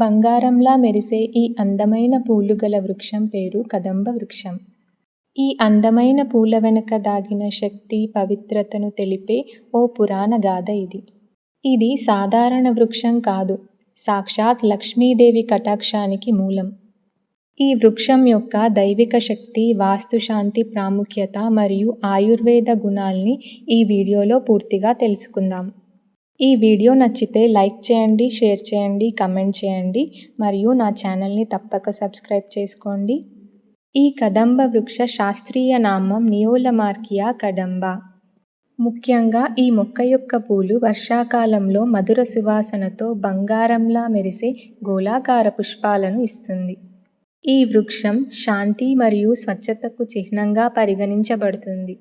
బంగారంలా మెరిసే ఈ అందమైన పూలు గల వృక్షం పేరు కదంబ వృక్షం. ఈ అందమైన పూల వెనుక దాగిన శక్తి, పవిత్రతను తెలిపే ఓ పురాణ గాథ ఇది. ఇది సాధారణ వృక్షం కాదు. సాక్షాత్ లక్ష్మీదేవి కటాక్షానికి మూలం. ఈ వృక్షం యొక్క దైవిక శక్తి, వాస్తుశాంతి ప్రాముఖ్యత మరియు ఆయుర్వేద గుణాల్ని ఈ వీడియోలో పూర్తిగా తెలుసుకుందాం. ఈ వీడియో నచ్చితే లైక్ చేయండి, షేర్ చేయండి, కమెంట్ చేయండి మరియు నా ఛానల్ని తప్పక సబ్స్క్రైబ్ చేసుకోండి. ఈ కదంబ వృక్ష శాస్త్రీయ నామం నియోలమార్కియా కదంబ ముఖ్యంగా ఈ మొక్క యొక్క పూలు వర్షాకాలంలో మధుర సువాసనతో బంగారంలా మెరిసే గోళాకార పుష్పాలను ఇస్తుంది. ఈ వృక్షం శాంతి మరియు స్వచ్ఛతకు చిహ్నంగా పరిగణించబడుతుంది.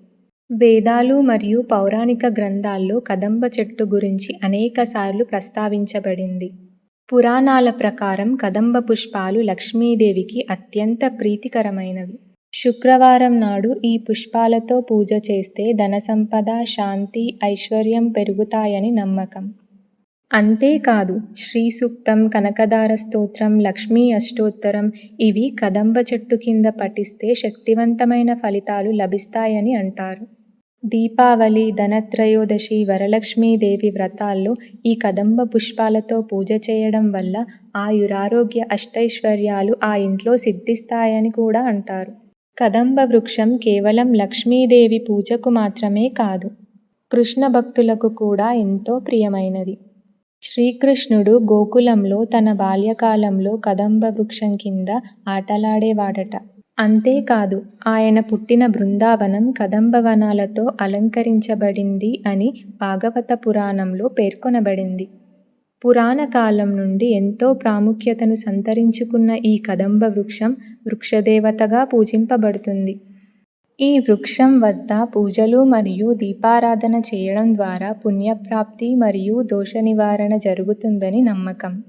వేదాలు మరియు పౌరాణిక గ్రంథాల్లో కదంబ చెట్టు గురించి అనేకసార్లు ప్రస్తావించబడింది. పురాణాల ప్రకారం కదంబ పుష్పాలు లక్ష్మీదేవికి అత్యంత ప్రీతికరమైనవి. శుక్రవారం నాడు ఈ పుష్పాలతో పూజ చేస్తే ధన సంపద శాంతి, ఐశ్వర్యం పెరుగుతాయని నమ్మకం. అంతేకాదు శ్రీ సూక్తం, కనకదార స్తోత్రం, లక్ష్మీ అష్టోత్తరం ఇవి కదంబ చెట్టు కింద పఠిస్తే శక్తివంతమైన ఫలితాలు లభిస్తాయని అంటారు. దీపావళి, ధనత్రయోదశి, వరలక్ష్మీదేవి వ్రతాల్లో ఈ కదంబ పుష్పాలతో పూజ చేయడం వల్ల ఆయురారోగ్య అష్టైశ్వర్యాలు ఆ ఇంట్లో సిద్ధిస్తాయని కూడా అంటారు. కదంబ వృక్షం కేవలం లక్ష్మీదేవి పూజకు మాత్రమే కాదు. కృష్ణ భక్తులకు కూడా ఎంతో ప్రియమైనది. శ్రీకృష్ణుడు గోకులంలో తన బాల్యకాలంలో కదంబ వృక్షం కింద ఆటలాడేవాడట. అంతేకాదు ఆయన పుట్టిన బృందావనం కదంబవనాలతో అలంకరించబడింది అని భాగవత పురాణంలో పేర్కొనబడింది. పురాణ కాలం నుండి ఎంతో ప్రాముఖ్యతను సంతరించుకున్న ఈ కదంబ వృక్షం వృక్షదేవతగా పూజింపబడుతుంది. ఈ వృక్షం వద్ద పూజలు మరియు దీపారాధన చేయడం ద్వారా పుణ్యప్రాప్తి మరియు దోష నివారణ జరుగుతుందని నమ్మకం.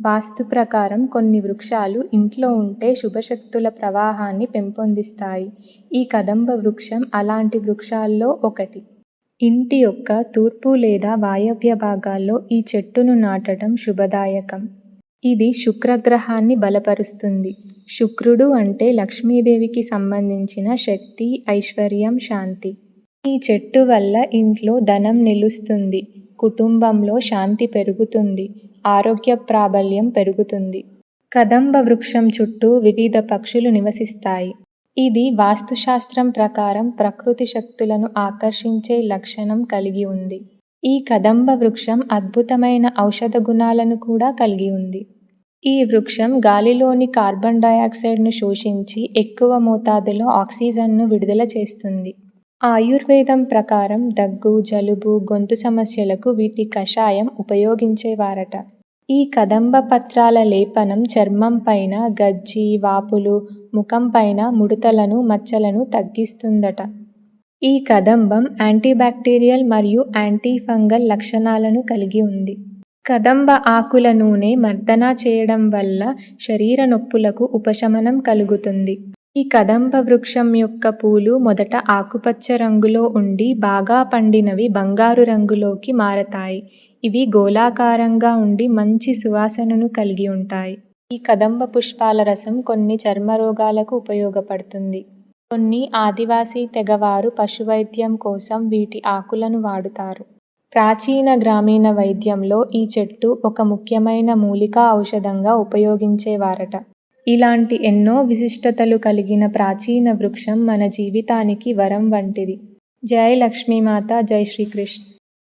వాస్తు ప్రకారం కొన్ని వృక్షాలు ఇంట్లో ఉంటే శుభశక్తుల ప్రవాహాన్ని పెంపొందిస్తాయి. ఈ కదంబ వృక్షం అలాంటి వృక్షాల్లో ఒకటి. ఇంటి యొక్క తూర్పు లేదా వాయవ్య భాగాల్లో ఈ చెట్టును నాటడం శుభదాయకం. ఇది శుక్రగ్రహాన్ని బలపరుస్తుంది. శుక్రుడు అంటే లక్ష్మీదేవికి సంబంధించిన శక్తి, ఐశ్వర్యం, శాంతి. ఈ చెట్టు వల్ల ఇంట్లో ధనం నిలుస్తుంది. కుటుంబంలో శాంతి పెరుగుతుంది. ఆరోగ్య ప్రాబల్యం పెరుగుతుంది. కదంబ వృక్షం చుట్టూ వివిధ పక్షులు నివసిస్తాయి. ఇది వాస్తుశాస్త్రం ప్రకారం ప్రకృతి శక్తులను ఆకర్షించే లక్షణం కలిగి ఉంది. ఈ కదంబ వృక్షం అద్భుతమైన ఔషధ గుణాలను కూడా కలిగి ఉంది. ఈ వృక్షం గాలిలోని కార్బన్ డయాక్సైడ్ను శోషించి ఎక్కువ మోతాదులో ఆక్సిజన్ను విడుదల చేస్తుంది. ఆయుర్వేదం ప్రకారం దగ్గు, జలుబు, గొంతు సమస్యలకు వీటి కషాయం ఉపయోగించేవారట. ఈ కదంబ పత్రాల లేపనం చర్మం పైన గజ్జి, వాపులు, ముఖం పైన ముడతలను, మచ్చలను తగ్గిస్తుందట. ఈ కదంబం యాంటీబ్యాక్టీరియల్ మరియు యాంటీ ఫంగల్ లక్షణాలను కలిగి ఉంది. కదంబ ఆకుల నూనె మర్దన చేయడం వల్ల శరీర నొప్పులకు ఉపశమనం కలుగుతుంది. ఈ కదంబ వృక్షం యొక్క పూలు మొదట ఆకుపచ్చ రంగులో ఉండి బాగా పండినవి బంగారు రంగులోకి మారతాయి. ఇవి గోళాకారంగా ఉండి మంచి సువాసనను కలిగి ఉంటాయి. ఈ కదంబ పుష్పాల రసం కొన్ని చర్మ రోగాలకు ఉపయోగపడుతుంది. కొన్ని ఆదివాసీ తెగవారు పశువైద్యం కోసం వీటి ఆకులను వాడుతారు. ప్రాచీన గ్రామీణ వైద్యంలో ఈ చెట్టు ఒక ముఖ్యమైన మూలికా ఔషధంగా ఉపయోగించేవారట. ఇలాంటి ఎన్నో విశిష్టతలు కలిగిన ప్రాచీన వృక్షం మన జీవితానికి వరం వంటిది. జై లక్ష్మీమాత జై శ్రీకృష్ణ